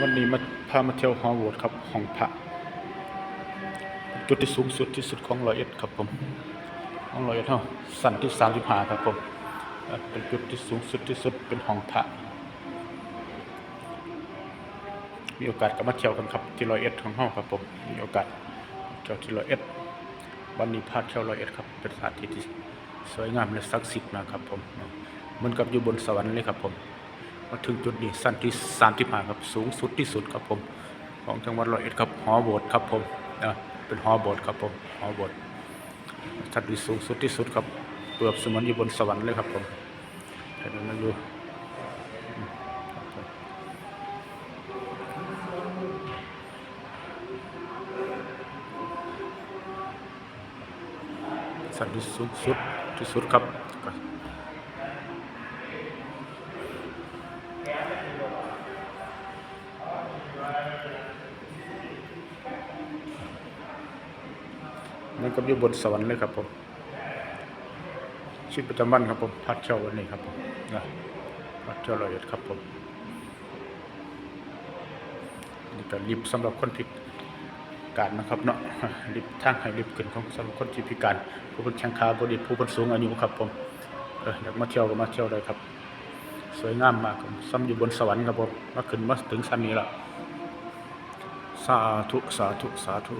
วันนี้มาพามาเที่ยวฮอโวดครับห้องพระจุดที่สูงสุดที่สุดของร้อยเอ็ดครับผมของร้อยเอ็ดเท่าสันที่สามสิบห้าครับผมเอ่อเป็นจุดที่สูงสุดที่สุดเป็นห้องพระมีโอกาสก็มาเที่ยวกันครับที่ร้อยเอ็ดของห้องครับผมมีโอกาสเที่ยวที่ร้อยเอ็ดวันนี้พาเที่ยวร้อยเอ็ดครับเป็นสถานที่ที่สวยงามและศักดิ์สิทธิ์มากครับผมเหมือนกับอยู่บนสวรรค์เลยครับผม มาถึงจุดนี้สั้นที่สามที่ผ่านครับสูงสุดที่สุดครับผม ของจังหวัดร้อยเอ็ดครับหอโบสถ์ครับผมนะเป็นหอโบสถ์ครับผมหอโบสถ์ชั้นที่สูงสุดที่สุดครับเปรียบเสมือนอยู่บนสวรรค์เลยครับผมเห็นไหมอยู่อืมครับผมชั้นที่สูงสุดที่สุดครับ เหมันก็อยู่บนสวรรค์เลยครับผมชีวิตประจำวันครับผมพัดเช่าวันนี้ครับผมนะพัดเช่าร้อยครับผมนี่ก็ลิฟสำหรับคนพิการนะครับเนาะลิฟทางให้ลิฟขึ้นของสำหรับคนที่พิการ ผู้เป็นแข้งขาบดีผู้เป็นสูงอายุครับผมเอออยากมาเที่ยวก็มาเที่ยวได้ครับ สวยงามมากครับซ้ำอยู่บนสวรรค์ครับผมมาขึ้นมาถึงชั้นนี้ล้วสาธุสาธุสาธุ